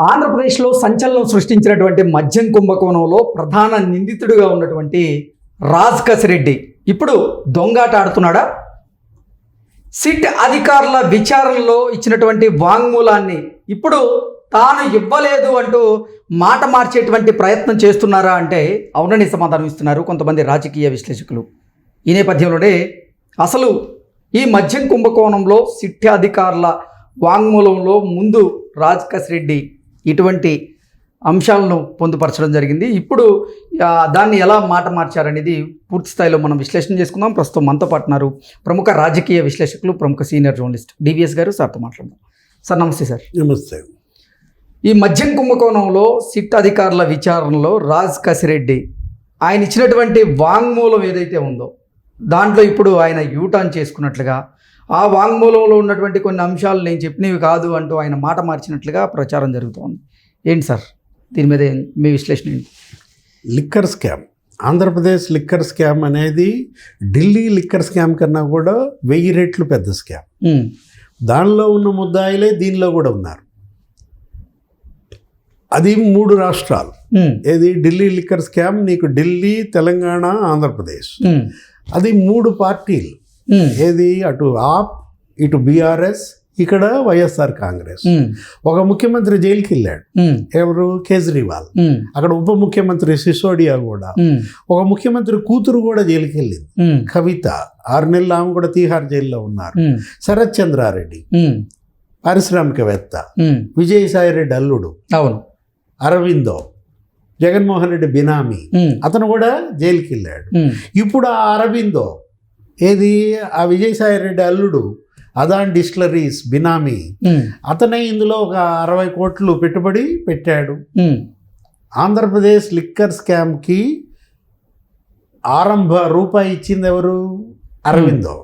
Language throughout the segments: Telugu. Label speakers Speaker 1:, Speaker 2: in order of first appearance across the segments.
Speaker 1: ఆంధ్రప్రదేశ్లో సంచలనం సృష్టించినటువంటి మద్యం కుంభకోణంలో ప్రధాన నిందితుడిగా ఉన్నటువంటి రాజ్ రెడ్డి. ఇప్పుడు దొంగాట ఆడుతున్నాడా? సిట్ అధికారుల విచారణలో ఇచ్చినటువంటి వాంగ్మూలాన్ని ఇప్పుడు తాను ఇవ్వలేదు అంటూ మాట మార్చేటువంటి ప్రయత్నం చేస్తున్నారా అంటే అవునని సమాధానం ఇస్తున్నారు కొంతమంది రాజకీయ విశ్లేషకులు. ఈ నేపథ్యంలోనే అసలు ఈ మద్యం కుంభకోణంలో సిట్ అధికారుల వాంగ్మూలంలో ముందు రాజ్ రెడ్డి ఇటువంటి అంశాలను పొందుపరచడం జరిగింది. ఇప్పుడు దాన్ని ఎలా మాట మార్చారనేది పూర్తి స్థాయిలో మనం విశ్లేషణ చేసుకుందాం. ప్రస్తుతం మనతో పాటు ఉన్నారు ప్రముఖ రాజకీయ విశ్లేషకులు ప్రముఖ సీనియర్ జర్నలిస్ట్ డివిఎస్ గారు. సార్తో మాట్లాడదాం. సార్ నమస్తే సార్.
Speaker 2: నమస్తే.
Speaker 1: ఈ మద్యం కుంభకోణంలో సిట్ అధికారుల విచారణలో రాజ్ కసిరెడ్డి ఆయన ఇచ్చినటువంటి వాంగ్మూలం ఏదైతే ఉందో దాంట్లో ఇప్పుడు ఆయన యూటర్న్ చేసుకున్నట్లుగా ఆ వాంగ్మూలంలో ఉన్నటువంటి కొన్ని అంశాలు నేను చెప్పినవి కాదు అంటూ ఆయన మాట మార్చినట్లుగా ప్రచారం జరుగుతోంది. ఏంటి సార్? దీని మీద మీ విశ్లేషణ ఏంటి?
Speaker 2: Liquor scam. Andhra Pradesh liquor scam అనేది ఢిల్లీ లిక్కర్ స్కామ్ కన్నా కూడా వెయ్యి రెట్లు పెద్ద స్కామ్. దానిలో ఉన్న ముద్దాయిలే దీనిలో కూడా ఉన్నారు. అది మూడు రాష్ట్రాలు. ఏది? ఢిల్లీ లిక్కర్ స్కామ్ నీకు ఢిల్లీ తెలంగాణ ఆంధ్రప్రదేశ్. అది మూడు పార్టీలు. ఏది? అటు ఆప్ ఇటు బీఆర్ఎస్ ఇక్కడ వైఎస్ఆర్ కాంగ్రెస్.
Speaker 1: ఉమ్,
Speaker 2: ఒక ముఖ్యమంత్రి జైలుకి వెళ్ళాడు
Speaker 1: ఉమ్,
Speaker 2: ఎవరు? కేజ్రీవాల్. అక్కడ ఉప ముఖ్యమంత్రి సిసోడియా కూడా. ఒక ముఖ్యమంత్రి కూతురు కూడా జైలుకి వెళ్ళింది కవిత ఆరు నెలలు ఆమె కూడా తీహార్ జైల్లో ఉన్నారు. శరత్ చంద్రారెడ్డి పారిశ్రామికవేత్త విజయసాయిరెడ్డి అల్లుడు
Speaker 1: అవును.
Speaker 2: అరవిందో జగన్మోహన్ రెడ్డి బినామీ. అతను కూడా జైలుకి వెళ్ళాడు ఇప్పుడు ఆ అరవిందో ఏది? ఆ విజయసాయిరెడ్డి అల్లుడు అదాన్ డిస్టిలరీస్ బినామీ. అతనే ఇందులో ఒక అరవై కోట్లు పెట్టుబడి పెట్టాడు. ఆంధ్రప్రదేశ్ లిక్కర్ స్కామ్కి ఆరంభ రూపాయి ఇచ్చింది ఎవరు? అరవిందో.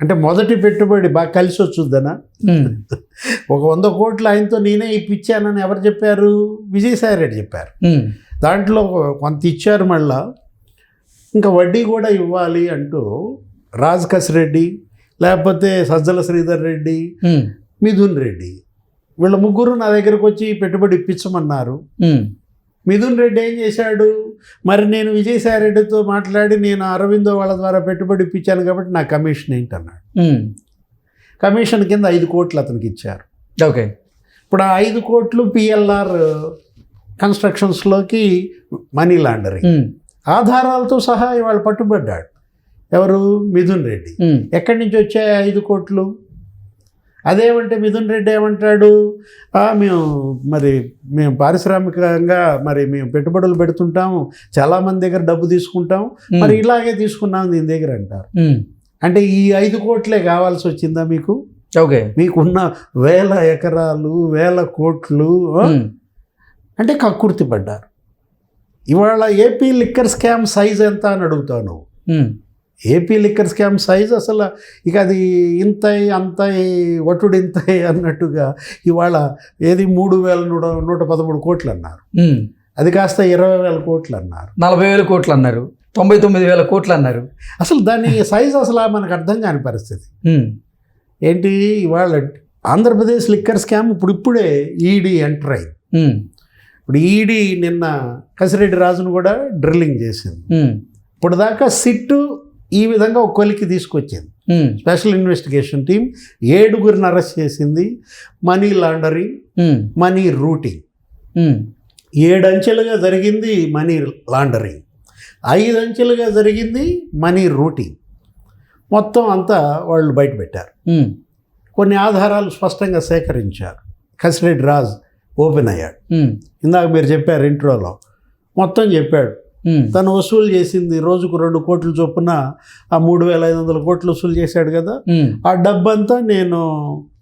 Speaker 2: అంటే మొదటి పెట్టుబడి బాగా కలిసి వచ్చుద్దనా? ఒక వంద కోట్లు ఆయనతో నేనే ఇప్పించానని ఎవరు చెప్పారు? విజయసాయి రెడ్డి చెప్పారు. దాంట్లో కొంత ఇచ్చారు మళ్ళా. ఇంకా వడ్డీ కూడా ఇవ్వాలి అంటూ రాజ్ రెడ్డి లేకపోతే సజ్జల శ్రీధర్ రెడ్డి మిథున్ రెడ్డి. వీళ్ళ ముగ్గురు నా దగ్గరకు వచ్చి పెట్టుబడి ఇప్పించమన్నారు. మిథున్ రెడ్డి ఏం చేశాడు? మరి నేను విజయసాయి రెడ్డితో మాట్లాడి నేను అరవిందో వాళ్ళ ద్వారా పెట్టుబడి ఇప్పించాను కాబట్టి నా కమిషన్ ఏంటన్నాడు. కమిషన్ కింద ఐదు కోట్లు అతనికి ఇచ్చారు.
Speaker 1: ఓకే.
Speaker 2: ఇప్పుడు ఆ ఐదు కోట్లు పిఎల్ఆర్ కన్స్ట్రక్షన్స్లోకి మనీ లాండరింగ్. ఆధారాలతో సహా ఇవాళ పట్టుబడ్డాడు. ఎవరు? మిథున్ రెడ్డి. ఎక్కడి నుంచి వచ్చాయి ఐదు కోట్లు? అదేమంటే మిథున్ రెడ్డి ఏమంటాడు? "ఆ, మేము మరి మేము పారిశ్రామికంగా మరి మేము పెట్టుబడులు పెడుతుంటాము చాలామంది దగ్గర డబ్బు తీసుకుంటాం మరి ఇలాగే తీసుకున్నాం దీని దగ్గర అంటారు. అంటే ఈ ఐదు కోట్లే కావాల్సి వచ్చిందా మీకు?
Speaker 1: ఓకే.
Speaker 2: మీకున్న వేల ఎకరాలు వేల కోట్లు అంటే కక్కుర్తి పడ్డారు. ఇవాళ ఏపీ లిక్కర్ స్కామ్ సైజ్ ఎంత అని
Speaker 1: um,
Speaker 2: AP liquor scam size అసలు ఇక అది ఇంత అంత వటుడు ఇంత అన్నట్టుగా ఇవాళ ఏది మూడు వేల నూట నూట పదమూడు కోట్లు అన్నారు. అది కాస్త ఇరవై వేల కోట్లు అన్నారు.
Speaker 1: నలభై వేల కోట్లు అన్నారు. తొంభై తొమ్మిది వేల కోట్లు అన్నారు.
Speaker 2: అసలు దాని సైజ్ అసలు మనకు అర్థం కాని పరిస్థితి. ఏంటి? ఇవాళ ఆంధ్రప్రదేశ్ లిక్కర్ స్కామ్ ఇప్పుడు ఇప్పుడే ఈడీ ఎంటర్ అయింది. ఇప్పుడు ఈడీ నిన్న కసిరెడ్డి రాజును కూడా డ్రిల్లింగ్ చేసింది. ఇప్పుడు దాకా సిట్టు ఈ విధంగా ఒక కొలికి తీసుకొచ్చింది. స్పెషల్ ఇన్వెస్టిగేషన్ టీం ఏడుగురిని అరెస్ట్ చేసింది. Money laundering money routing.
Speaker 1: ఉమ్,
Speaker 2: ఏడంచెలుగా జరిగింది మనీ లాండరింగ్. ఐదు అంచెలుగా జరిగింది మనీ రూటింగ్. మొత్తం అంతా వాళ్ళు బయట పెట్టారు.
Speaker 1: ఉమ్,
Speaker 2: కొన్ని ఆధారాలు స్పష్టంగా సేకరించారు. కసిరెడ్డి రాజ్ ఓపెన్ అయ్యాడు. ఇందాక మీరు చెప్పారు ఇంట్రోలో. మొత్తం చెప్పాడు. తను వసూలు చేసింది రోజుకు రెండు కోట్ల చొప్పున ఆ మూడు వేల ఐదు వందల కోట్లు వసూలు చేశాడు కదా.
Speaker 1: ఉమ్,
Speaker 2: ఆ డబ్బంతా నేను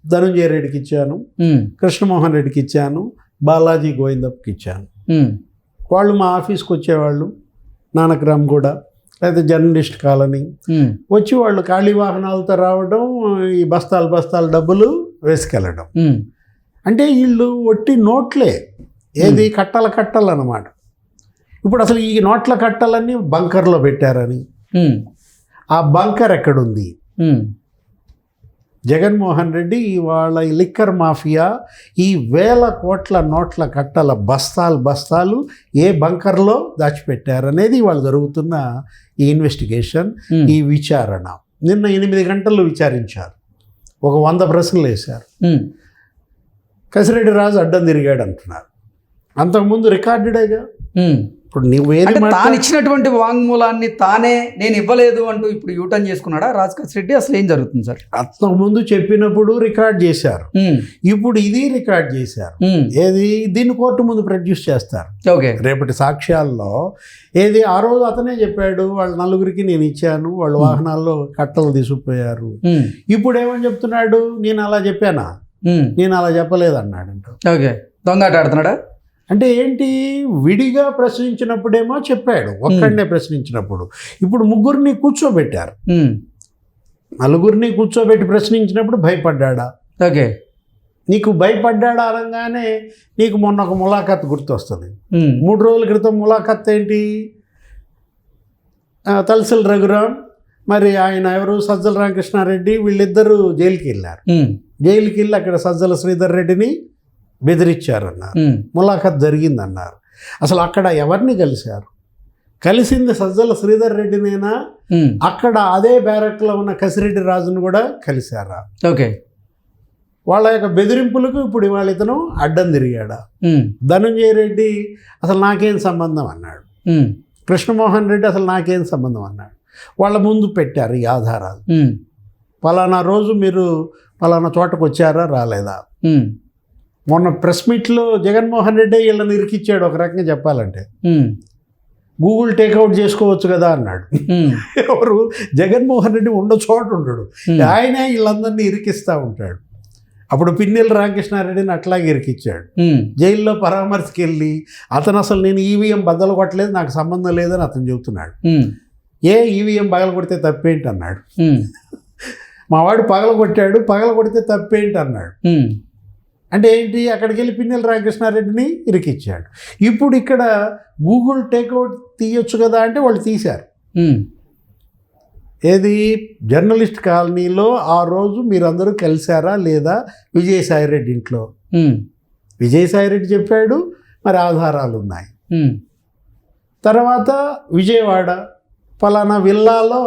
Speaker 2: ధనంజయ రెడ్డికి ఇచ్చాను.
Speaker 1: ఉమ్,
Speaker 2: కృష్ణమోహన్ రెడ్డికి ఇచ్చాను. బాలాజీ గోవిందప్పకి ఇచ్చాను. వాళ్ళు మా ఆఫీస్కి వచ్చేవాళ్ళు నానక్రామ్ కూడా లేదా జర్నలిస్ట్ కాలనీ. వచ్చి వాళ్ళు ఖాళీ వాహనాలతో రావడం ఈ బస్తాలు బస్తాలు డబ్బులు వేసుకెళ్ళడం. అంటే వీళ్ళు ఒట్టి నోట్లే. ఏది కట్టల కట్టలు అన్నమాట ఇప్పుడు అసలు ఈ నోట్ల కట్టలన్నీ బంకర్లో పెట్టారని. ఆ బంకర్ ఎక్కడుంది? జగన్మోహన్ రెడ్డి ఇవాళ ఈ లిక్కర్ మాఫియా ఈ వేల కోట్ల నోట్ల కట్టల బస్తాలు బస్తాలు ఏ బంకర్లో దాచిపెట్టారనేది ఇవాళ జరుగుతున్న ఈ ఇన్వెస్టిగేషన్ ఈ విచారణ. నిన్న ఎనిమిది గంటలు విచారించారు. ఒక వంద ప్రశ్నలు వేశారు. కసిరెడ్డి రాజు అడ్డం తిరిగాడు అంటున్నారు అంతకుముందు రికార్డెడేగా. ఇప్పుడు నువ్వు ఏది
Speaker 1: అంటే
Speaker 2: మాట్లా-
Speaker 1: తాను ఇచ్చినటువంటి వాంగ్మూలాన్ని తానే నేను ఇవ్వలేదు అంటూ ఇప్పుడు యూటర్న్ చేసుకున్నాడా? రాజకేష్ రెడ్డి అసలు ఏం జరుగుతుంది సార్?
Speaker 2: అంతకుముందు చెప్పినప్పుడు రికార్డ్ చేశారు. ఇప్పుడు ఇది రికార్డ్ చేశారు. ఏది? దీన్ని కోర్టు ముందు ప్రొడ్యూస్ చేస్తారు.
Speaker 1: ఓకే.
Speaker 2: రేపటి సాక్ష్యాల్లో ఏది? ఆ రోజు అతనే చెప్పాడు వాళ్ళ నలుగురికి నేను ఇచ్చాను వాళ్ళ వాహనాల్లో కట్టలు తీసుకుపోయారు. ఇప్పుడు ఏమని చెప్తున్నాడు? నేను అలా చెప్పానా? నేను అలా చెప్పలేదు అన్నాడంట
Speaker 1: ఓకే దొంగాట ఆడుతున్నాడా?
Speaker 2: అంటే ఏంటి? విడిగా ప్రశ్నించినప్పుడేమో చెప్పాడు. ఒక్కడనే ప్రశ్నించినప్పుడు. ఇప్పుడు ముగ్గురిని కూర్చోబెట్టారు. నలుగురిని కూర్చోబెట్టి ప్రశ్నించినప్పుడు భయపడ్డాడా?
Speaker 1: ఓకే.
Speaker 2: నీకు భయపడ్డాడా అనగానే నీకు మొన్న ఒక ములాఖత్ గుర్తొస్తుంది. మూడు రోజుల క్రితం ములాఖత్ ఏంటి? తలసిల్ రఘురాం మరి ఆయన ఎవరు? సజ్జల రామకృష్ణారెడ్డి వీళ్ళిద్దరూ జైలుకి వెళ్ళారు జైలుకి వెళ్ళి అక్కడ సజ్జల శ్రీధర్ రెడ్డిని బెదిరించారన్నారు. ములాఖత్ జరిగిందన్నారు. అసలు అక్కడ ఎవరిని కలిశారు? కలిసింది సజ్జల శ్రీధర్ రెడ్డినేనా? అక్కడ అదే బ్యారక్లో ఉన్న కసిరెడ్డి రాజును కూడా కలిశారా?
Speaker 1: ఓకే.
Speaker 2: వాళ్ళ యొక్క బెదిరింపులకు ఇప్పుడు ఇవాళ ఇతను అడ్డం తిరిగాడా? ధనంజయ రెడ్డి అసలు నాకేం సంబంధం అన్నాడు. కృష్ణమోహన్ రెడ్డి అసలు నాకేం సంబంధం అన్నాడు. వాళ్ళ ముందు పెట్టారు ఈ ఆధారాలు. పలానా రోజు మీరు పలానా చోటకు వచ్చారా రాలేదా మొన్న ప్రెస్ మీట్లో జగన్మోహన్ రెడ్డి వీళ్ళని ఇరికిచ్చాడు ఒక రకంగా చెప్పాలంటే. గూగుల్ టేక్అవుట్ చేసుకోవచ్చు కదా అన్నాడు. ఎవరు? జగన్మోహన్ రెడ్డి ఉన్న చోట ఉండడు. ఆయనే వీళ్ళందరినీ ఇరికిస్తూ ఉంటాడు. అప్పుడు పిన్నెల రామకృష్ణారెడ్డిని అట్లాగే ఇరికిచ్చాడు. జైల్లో పరామర్శకి వెళ్ళి అతను అసలు నేను ఈవీఎం బద్దలు కొట్టలేదు నాకు సంబంధం లేదని అతను చెబుతున్నాడు. ఏ ఈవీఎం పగల కొడితే తప్పేంటి అన్నాడు
Speaker 1: ఉమ్,
Speaker 2: మా వాడు పగల కొట్టాడు పగల కొడితే తప్పేంటి అన్నాడు అంటే ఏంటి? అక్కడికి వెళ్ళి పిన్నెల రామకృష్ణారెడ్డిని ఇరికిచ్చాడు. ఇప్పుడు ఇక్కడ గూగుల్ టేక్అవుట్ తీయొచ్చు కదా అంటే వాళ్ళు తీశారు. ఏది? జర్నలిస్ట్ కాలనీలో ఆ రోజు మీరందరూ కలిశారా లేదా విజయసాయిరెడ్డి ఇంట్లో?
Speaker 1: ఉమ్,
Speaker 2: విజయసాయిరెడ్డి చెప్పాడు మరి ఆధారాలు ఉన్నాయి తర్వాత విజయవాడ ఫలానా విల్లాలో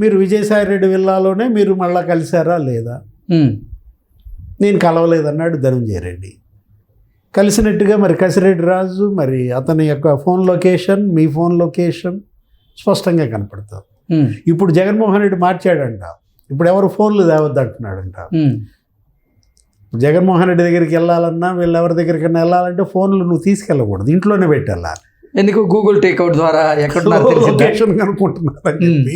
Speaker 2: మీరు విజయసాయిరెడ్డి విల్లాలోనే మీరు మళ్ళా కలిశారా లేదా? నేను కలవలేదన్నాడు ధనంజయ రెడ్డి కలిసినట్టుగా మరి కసిరెడ్డి రాజు మరి అతని యొక్క ఫోన్ లొకేషన్ మీ ఫోన్ లొకేషన్ స్పష్టంగా కనపడుతుంది ఇప్పుడు జగన్మోహన్ రెడ్డి మార్చాడంట. ఇప్పుడు ఎవరు ఫోన్లు తేవద్దు అంటున్నాడంట జగన్మోహన్ రెడ్డి దగ్గరికి వెళ్ళాలన్నా వీళ్ళు ఎవరి దగ్గరికైనా వెళ్ళాలంటే ఫోన్లు నువ్వు తీసుకెళ్ళకూడదు. ఇంట్లోనే పెట్టెళ్ళాలి
Speaker 1: ఎందుకు గూగుల్ టేక్అవుట్ ద్వారా తెలిసిందా?
Speaker 2: లొకేషన్ కనుక్కుంటున్నారని చెప్పి.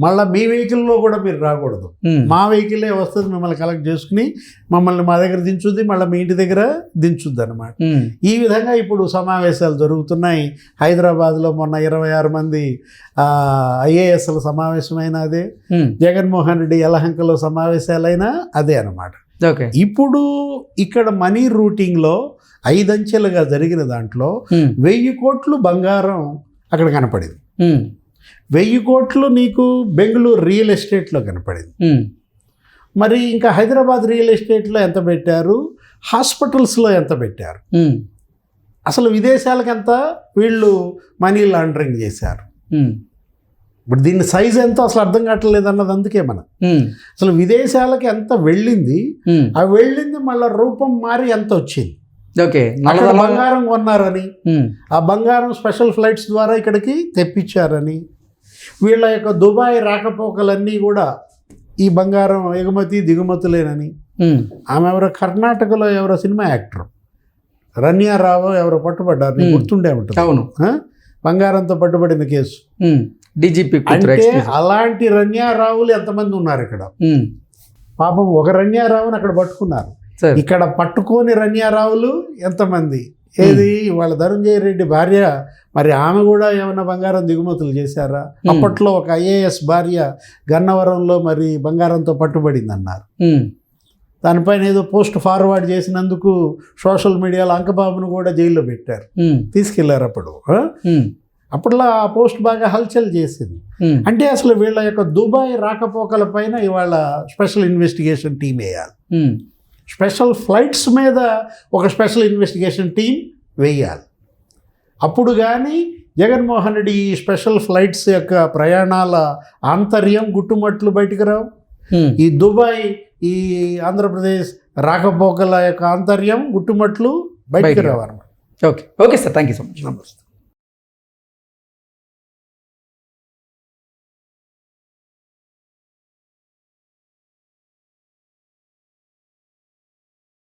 Speaker 2: మళ్ళీ మీ వెహికల్లో కూడా మీరు రాకూడదు. మా వెహికలే వస్తుంది మిమ్మల్ని కలెక్ట్ చేసుకుని మమ్మల్ని మా దగ్గర దించుద్ది మళ్ళీ మీ ఇంటి దగ్గర దించుద్ది అనమాట ఈ విధంగా ఇప్పుడు సమావేశాలు జరుగుతున్నాయి. హైదరాబాద్లో మొన్న ఇరవై ఆరు మంది ఐఏఎస్ల సమావేశమైన అదే. జగన్మోహన్ రెడ్డి యలహంకలో సమావేశాలైనా అదే అనమాట
Speaker 1: ఓకే.
Speaker 2: ఇప్పుడు ఇక్కడ మనీ రూటింగ్లో ఐదంచెలుగా జరిగిన దాంట్లో వెయ్యి కోట్లు బంగారం అక్కడ కనపడింది. వెయ్యి కోట్లు నీకు బెంగళూరు రియల్ ఎస్టేట్లో కనపడింది. మరి ఇంకా హైదరాబాద్ రియల్ ఎస్టేట్లో ఎంత పెట్టారు? హాస్పిటల్స్లో ఎంత పెట్టారు? అసలు విదేశాలకు ఎంత వీళ్ళు మనీ లాండరింగ్ చేశారు? ఇప్పుడు దీని సైజ్ ఎంతో అసలు అర్థం కావట్లేదు అన్నది అందుకే మనం. అసలు విదేశాలకి ఎంత వెళ్ళింది ఆ వెళ్ళింది మళ్ళీ రూపం మారి ఎంత వచ్చింది?
Speaker 1: ఓకే
Speaker 2: బంగారం కొన్నారని ఆ బంగారం స్పెషల్ ఫ్లైట్స్ ద్వారా ఇక్కడికి తెప్పించారని వీళ్ళ యొక్క దుబాయ్ రాకపోకలన్నీ కూడా ఈ బంగారం ఎగుమతి దిగుమతులేనని. ఆమె ఎవరో కర్ణాటకలో ఎవరో సినిమా యాక్టర్. రన్యారావు ఎవరో పట్టుబడ్డారు. గుర్తుండే ఉంటుంది.
Speaker 1: అవును?
Speaker 2: బంగారంతో పట్టుబడిన కేసు.
Speaker 1: డీజీపీ
Speaker 2: అంటే. అలాంటి రన్యారావులు ఎంతమంది ఉన్నారు ఇక్కడ? పాపం ఒక రన్యారావుని అక్కడ పట్టుకున్నారు. ఇక్కడ పట్టుకోని రన్యారావులు ఎంతమంది? ఏది? వాళ్ళ ధనంజయ రెడ్డి భార్య. మరి ఆమె కూడా ఏమైనా బంగారం దిగుమతులు చేశారా? అప్పట్లో ఒక ఐఏఎస్ భార్య గన్నవరంలో మరి బంగారంతో పట్టుబడింది అన్నారు దానిపైన ఏదో పోస్ట్ ఫార్వర్డ్ చేసినందుకు సోషల్ మీడియాలో అంకబాబును కూడా జైల్లో పెట్టారు. తీసుకెళ్ళారు అప్పుడు. అప్పట్లో ఆ పోస్ట్ బాగా హల్చల్ చేసింది. అంటే అసలు వీళ్ళ యొక్క దుబాయ్ రాకపోకల పైన ఇవాళ స్పెషల్ ఇన్వెస్టిగేషన్ టీం వేయాలి. స్పెషల్ ఫ్లైట్స్ మీద ఒక స్పెషల్ ఇన్వెస్టిగేషన్ టీం వేయాలి. అప్పుడు కానీ జగన్మోహన్ రెడ్డి ఈ స్పెషల్ ఫ్లైట్స్ యొక్క ప్రయాణాల ఆంతర్యం గుట్టుమట్లు బయటికి రావు. ఈ దుబాయ్ ఈ ఆంధ్రప్రదేశ్ రాకపోకల యొక్క ఆంతర్యం గుట్టుమట్లు
Speaker 1: బయటికి
Speaker 2: రావు అన్నమాట.
Speaker 1: Okay. Okay sir. Thank you so much.
Speaker 2: నమస్తే.